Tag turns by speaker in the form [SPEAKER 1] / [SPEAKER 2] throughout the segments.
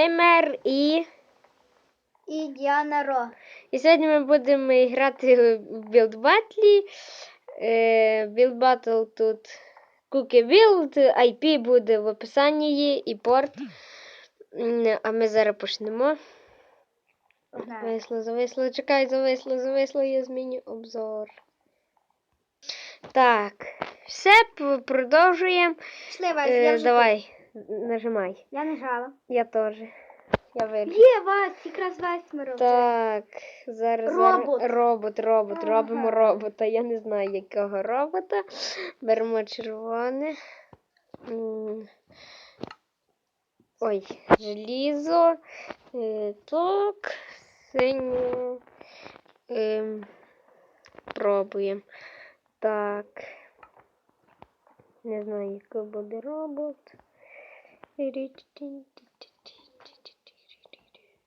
[SPEAKER 1] Володимир і.
[SPEAKER 2] І Діана Ро.
[SPEAKER 1] І сьогодні ми будемо грати в Build Battle. Е, тут Cookie Build, IP буде в описанні і порт. А ми зараз почнемо. Зависло, зависло, чекай, зависло, зависло, я зміню обзор. Так, все, продовжуємо.
[SPEAKER 2] Я
[SPEAKER 1] Е, давай, нажимай.
[SPEAKER 2] Я нажала.
[SPEAKER 1] Я теж. Я вийду.
[SPEAKER 2] Є, Вась, якраз восьмеро.
[SPEAKER 1] Так, зараз
[SPEAKER 2] Робот.
[SPEAKER 1] зараз робот, робот,
[SPEAKER 2] Ага.
[SPEAKER 1] робимо робота. Я не знаю, якого робота. Беремо червоне. М. Ой, желізо. Е, Так, синє. Ем, Пробуємо. Так. Не знаю, який буде робот.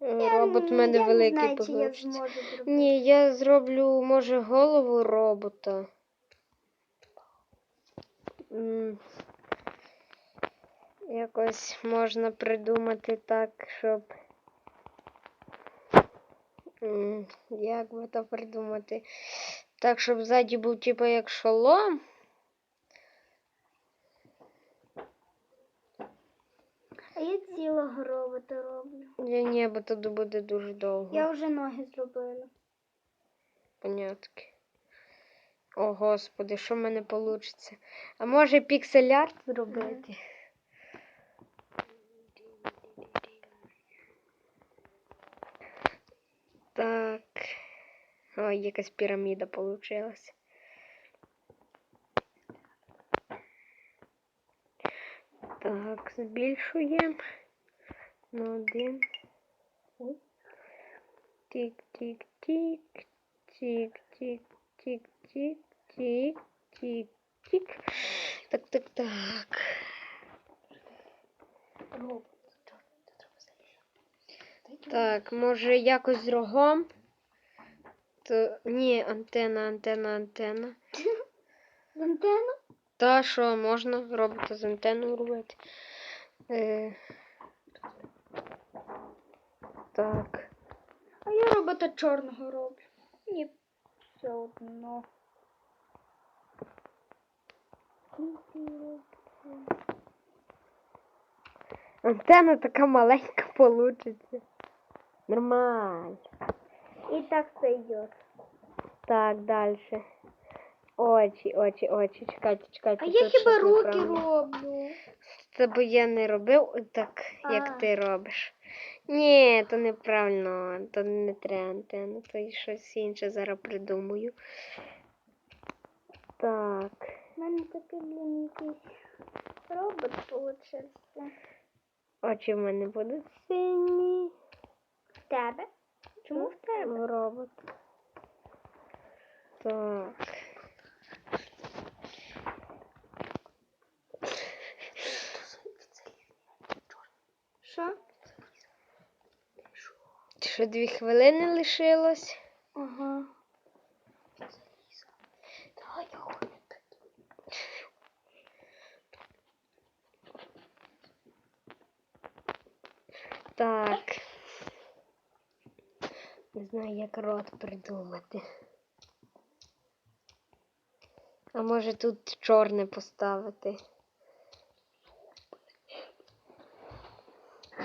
[SPEAKER 1] Е, Робот в мене
[SPEAKER 2] я
[SPEAKER 1] великий
[SPEAKER 2] не знаю, чи я зможу зробити.
[SPEAKER 1] Ні, я зроблю, може, голову робота. Якось можна придумати так, щоб. Як би то придумати? Так, щоб ззаді був типу як шолом.
[SPEAKER 2] А я цілого робота роблю.
[SPEAKER 1] Ні, ні, бо тоді буде дуже довго.
[SPEAKER 2] Я вже ноги зробила.
[SPEAKER 1] Понятки. О, господи, що в мене вийде? А може піксель-арт зробити? Так. Ой, якась піраміда получилась. Так, збільшуємо на один. Тік-тік-тік. Тік-тік-тік-тік. Тік-тік-тік. Так, так, так. Так, може якось з рогом? То... Ні, антена, антена.
[SPEAKER 2] З антенну?
[SPEAKER 1] Та що, можна робота з антеною робити? Е... Так.
[SPEAKER 2] А я робота чорного роблю. Ні, все одно.
[SPEAKER 1] Антенна така маленька получиться. Нормально.
[SPEAKER 2] І так сойдет.
[SPEAKER 1] Так, далі. Очі, очі, очі. Чекайте, чекайте.
[SPEAKER 2] А я хіба руки роблю.
[SPEAKER 1] Це бо я не робив так, як ти робиш. Ні, то неправильно, то не треба антенну, то й щось інше зараз придумаю. Так.
[SPEAKER 2] У мене такий, блін, якийсь робот получився.
[SPEAKER 1] Очі в мене будуть сині.
[SPEAKER 2] В тебе? Чому в тебе?
[SPEAKER 1] В робот. Так.
[SPEAKER 2] Що?
[SPEAKER 1] Ще дві хвилини лишилось.
[SPEAKER 2] Ага.
[SPEAKER 1] Так. Не знаю, як рот придумати. А може тут чорне поставити.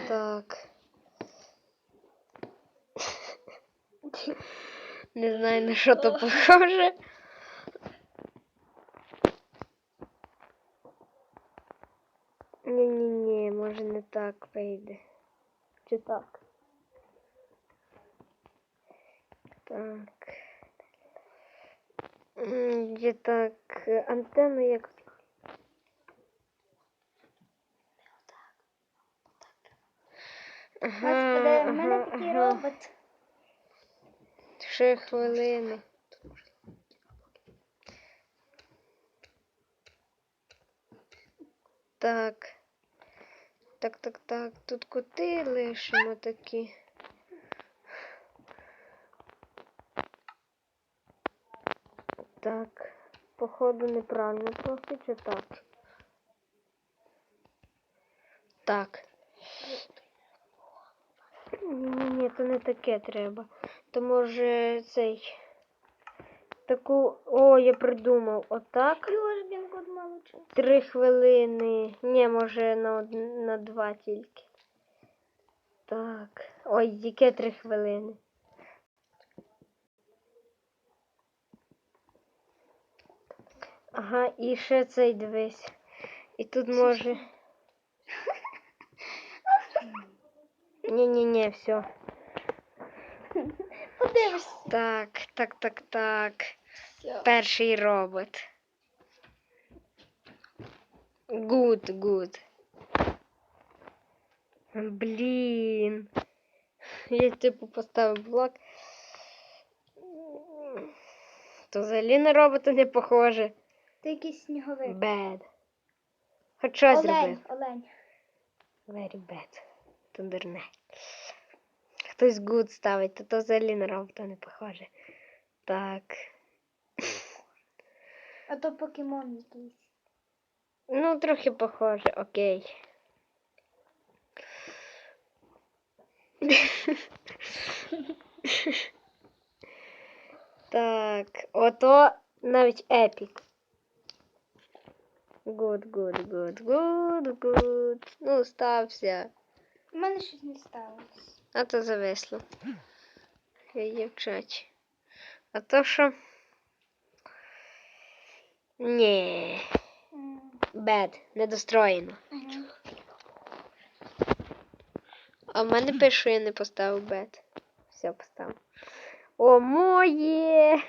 [SPEAKER 1] Так. Не знаю, на що то похоже. Ні-ні-ні, може не так вийде. Чи так? Так. Є так, антенна як. Ага,
[SPEAKER 2] Господи, в мене
[SPEAKER 1] ага,
[SPEAKER 2] такий
[SPEAKER 1] ага.
[SPEAKER 2] робот.
[SPEAKER 1] Ще хвилини. Так. Так, так, так. Тут кути лишимо такі. Так. Походу неправильно просто чи так? Так. Ні, ні, то не таке треба. То може цей. Таку. О, я придумав. Отак. Три хвилини. Ні, може на, од... на два тільки. Так. Ой, яке три хвилини. Ага, і ще цей дивись. І тут може. Ні-ні-ні, все.
[SPEAKER 2] Подивишся.
[SPEAKER 1] Так, так, так, так. Перший робот. Гуд, гуд. Блін. Я типу поставив блок. То взагалі на робота не похоже.
[SPEAKER 2] Ти якийсь сніговик.
[SPEAKER 1] Bad. Хоч щось зробив.
[SPEAKER 2] Олень, олень.
[SPEAKER 1] Very bad. То дурне. Хтось good ставить, то то взагалі на робота не похоже. Так.
[SPEAKER 2] А то покемон якийсь.
[SPEAKER 1] Ну, трохи похоже, окей. так, ото навіть епік. Good, good, good, good, good. Ну, стався.
[SPEAKER 2] У мене щось не сталося.
[SPEAKER 1] А то зависло. Є. А то що? Ні. Бед, недостроєно. А в мене пише, що я не поставив бет. Все поставив. О, моє!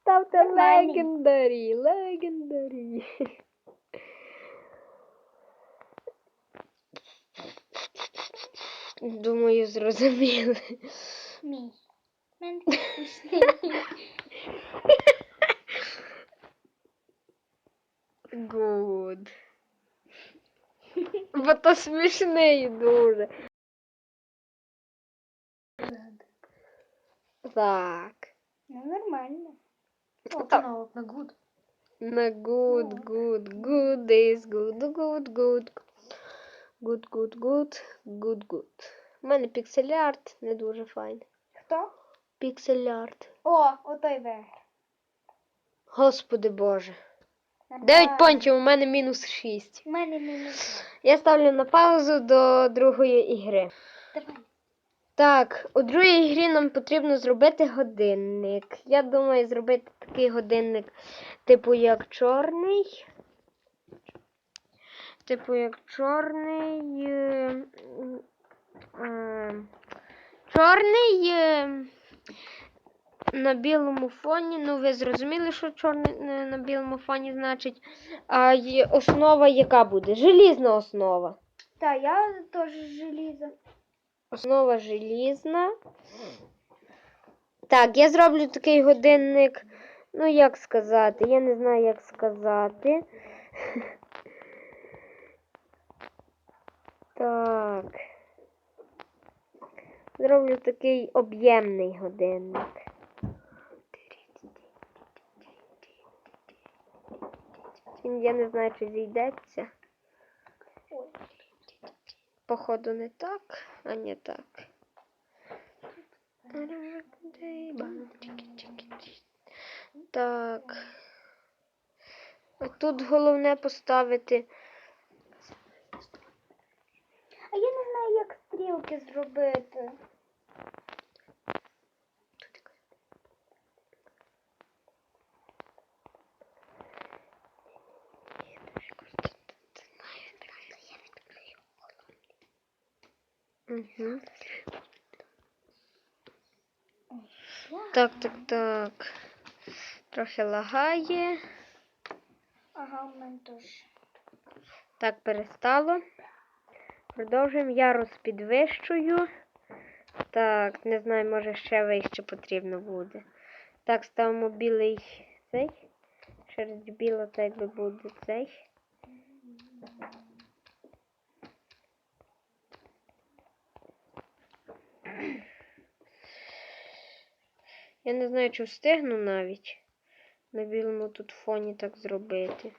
[SPEAKER 1] Ставте легендарі, легендарі. Думаю, зрозуміли.
[SPEAKER 2] Мій.
[SPEAKER 1] Good. Бо то смішний дуже. Так.
[SPEAKER 2] Ну, нормально. О,
[SPEAKER 1] Так.
[SPEAKER 2] каналок на гуд.
[SPEAKER 1] На good,
[SPEAKER 2] Ну.
[SPEAKER 1] good, good is good, good, good. Good, good, good, good, good. У мене піксель-арт не дуже файний.
[SPEAKER 2] Хто?
[SPEAKER 1] Піксель-арт.
[SPEAKER 2] О, отой виграв.
[SPEAKER 1] Господи Боже.
[SPEAKER 2] Нормально.
[SPEAKER 1] 9 понтів, у мене мінус 6.
[SPEAKER 2] У мене мінус.
[SPEAKER 1] Я ставлю на паузу до другої ігри.
[SPEAKER 2] Давай.
[SPEAKER 1] Так, у другій грі нам потрібно зробити годинник. Я думаю, зробити такий годинник, типу як чорний. Типу як чорний. е, е, Чорний е, на білому фоні. Ну, ви зрозуміли, що чорний е, на білому фоні значить. А є основа яка буде? Желізна основа.
[SPEAKER 2] Так, я теж желізо.
[SPEAKER 1] Основа желізна. Так, я зроблю такий годинник. Ну, як сказати? Я не знаю, як сказати. Так. Зроблю такий об'ємний годинник. Він, я не знаю, чи зійдеться. Походу не так, а не так. Так. Тут головне поставити.
[SPEAKER 2] А я не знаю, стрілки зробити.
[SPEAKER 1] Угу. Так, так, так. Трохи лагає.
[SPEAKER 2] Ага, у мене теж.
[SPEAKER 1] Так, перестало. Продовжуємо. Я розпідвищую. Так, не знаю, може ще вище потрібно буде. Так, ставимо білий цей. Через біло так якби буде цей. Я не знаю, чи встигну навіть на білому тут фоні так зробити.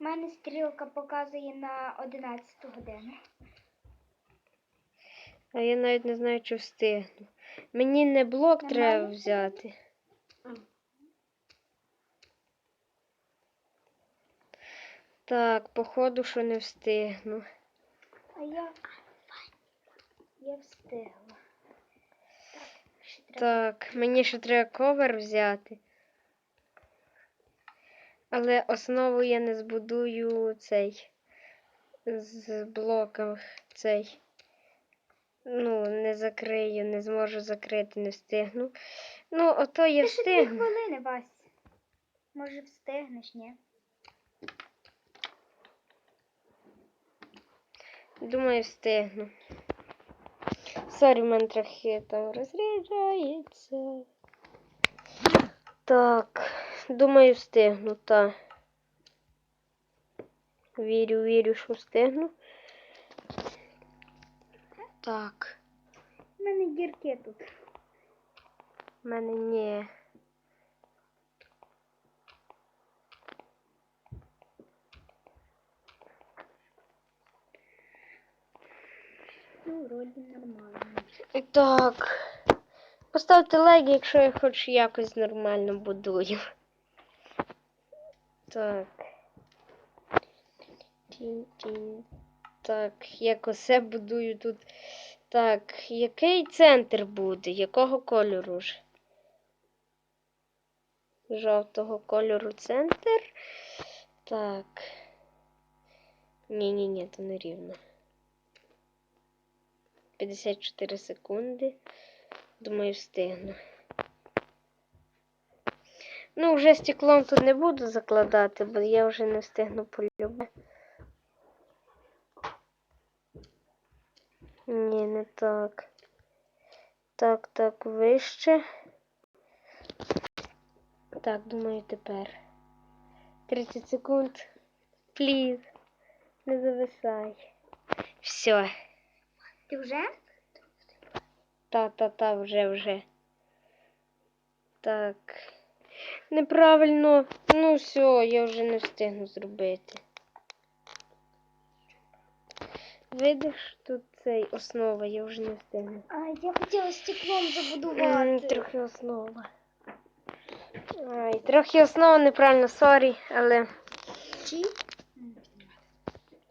[SPEAKER 2] У мене стрілка показує на 11 годину.
[SPEAKER 1] А я навіть не знаю, чи встигну. Мені не блок
[SPEAKER 2] Нормально
[SPEAKER 1] треба взяти.
[SPEAKER 2] А.
[SPEAKER 1] Так, походу, що не встигну.
[SPEAKER 2] А я. Я встигла. Так, ще треба.
[SPEAKER 1] Так, мені ще треба ковер взяти. Але основу я не збудую цей з блоків цей. Ну, не закрию, не зможу закрити, не встигну. Ну, ото я
[SPEAKER 2] Ти ще дві
[SPEAKER 1] встигну.
[SPEAKER 2] хвилини, Вась. Може встигнеш, ні?
[SPEAKER 1] Думаю, встигну. Сорі, в мене трохи там розряджається. Так, думаю, встигну, так. Вірю, вірю, що встигну. Так,
[SPEAKER 2] У мене дірки тут.
[SPEAKER 1] в мене ні.
[SPEAKER 2] Ну, вроді нормально.
[SPEAKER 1] І Так. Поставте лайк, якщо я хоч якось нормально будую. Так. Так, як усе будую тут. Так, який центр буде? Якого кольору ж? Жовтого кольору центр. Так. Ні-ні-ні, то не рівно. 54 секунди. Думаю, встигну. Ну, вже стеклом тут не буду закладати, бо я вже не встигну полюбити. Ні, не так. Так, так, вище. Так, думаю, тепер. 30 секунд. Пліз. Не зависай. Все.
[SPEAKER 2] Ти вже?
[SPEAKER 1] Та-та-та, вже, вже. Так. Неправильно. Ну все, я вже не встигну зробити. Видиш, тут цей основа, я вже не встигну.
[SPEAKER 2] А, я хотіла стеклом
[SPEAKER 1] М,
[SPEAKER 2] забудувати.
[SPEAKER 1] Трохи основа. Ай, трохи основа неправильно, сорі, але
[SPEAKER 2] Чи?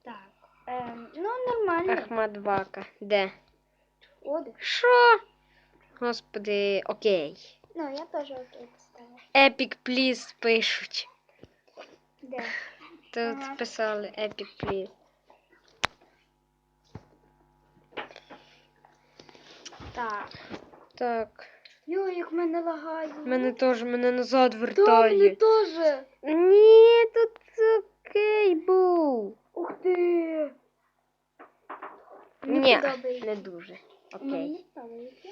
[SPEAKER 2] Так. Ем, ну, нормально.
[SPEAKER 1] Вака. Де? Що? Господи, окей.
[SPEAKER 2] Ну, я теж окей.
[SPEAKER 1] Epic Please пишуть.
[SPEAKER 2] Де?
[SPEAKER 1] Тут писали Epic Please.
[SPEAKER 2] Так.
[SPEAKER 1] Так.
[SPEAKER 2] Йо, як мене лагає.
[SPEAKER 1] Мене теж мене назад
[SPEAKER 2] Та, мене
[SPEAKER 1] вертає.
[SPEAKER 2] теж.
[SPEAKER 1] Ні, тут окей був.
[SPEAKER 2] Ух ти. Мені
[SPEAKER 1] Ні,
[SPEAKER 2] подобається.
[SPEAKER 1] не дуже.
[SPEAKER 2] Мені
[SPEAKER 1] Окей.
[SPEAKER 2] подобається.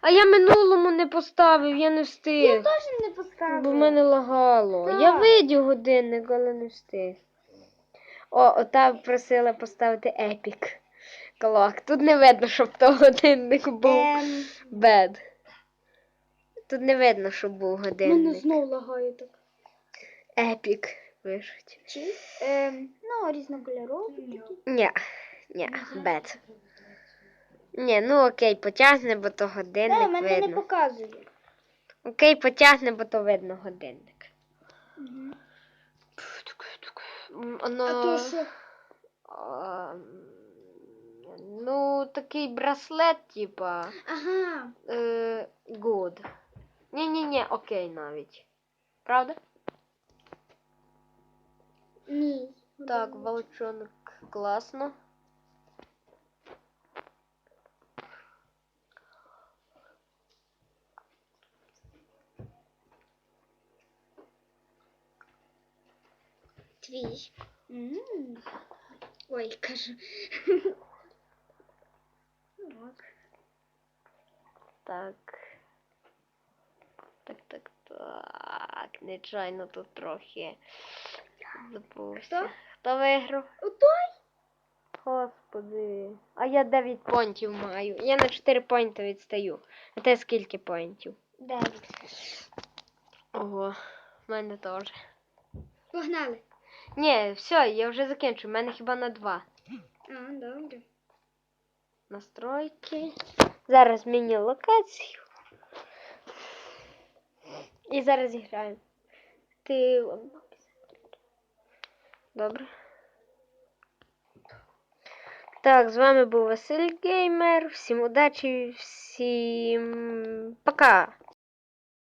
[SPEAKER 1] А я минулому не поставив, я не встиг.
[SPEAKER 2] Я теж не поставила.
[SPEAKER 1] Бо в мене лагало.
[SPEAKER 2] Так.
[SPEAKER 1] Я видів годинник, але не встиг. О, ота просила поставити епік. Клак. Тут не видно, щоб то годинник був.
[SPEAKER 2] Ем,
[SPEAKER 1] Бед. Тут не видно, щоб був
[SPEAKER 2] мене
[SPEAKER 1] годинник.
[SPEAKER 2] знов лагає так.
[SPEAKER 1] Епік пишуть.
[SPEAKER 2] Чи? Ем, ну, різнокольорові такі.
[SPEAKER 1] Ні, ні, бед. Ні, ну окей, потягне, бо то
[SPEAKER 2] Не,
[SPEAKER 1] годинник
[SPEAKER 2] мене не показує.
[SPEAKER 1] Окей, потягне, бо то видно годинник. М,
[SPEAKER 2] А то що?
[SPEAKER 1] а, ну, такий браслет, типа.
[SPEAKER 2] Ага.
[SPEAKER 1] Е, good. Ні-ні-ні, окей навіть. Правда?
[SPEAKER 2] Ні.
[SPEAKER 1] Так, волчонок класно.
[SPEAKER 2] Твій. М. Ой, кажу. Так.
[SPEAKER 1] Так. Так, так, так. Нечайно тут трохи забувся.
[SPEAKER 2] Хто?
[SPEAKER 1] Хто виграв?
[SPEAKER 2] Отой?
[SPEAKER 1] Господи. А я 9 понтів маю. Я на 4 понти відстаю. А ти скільки понтів?
[SPEAKER 2] Дев'ять.
[SPEAKER 1] Ого, в мене теж.
[SPEAKER 2] Погнали.
[SPEAKER 1] Ні, все, я вже закінчу. У мене хіба на два.
[SPEAKER 2] А, добре.
[SPEAKER 1] Настройки. Зараз зміню локацію. І зараз зіграємо. Ти. Добре. Так, з вами був Василь Геймер. Всім удачі, всім пока!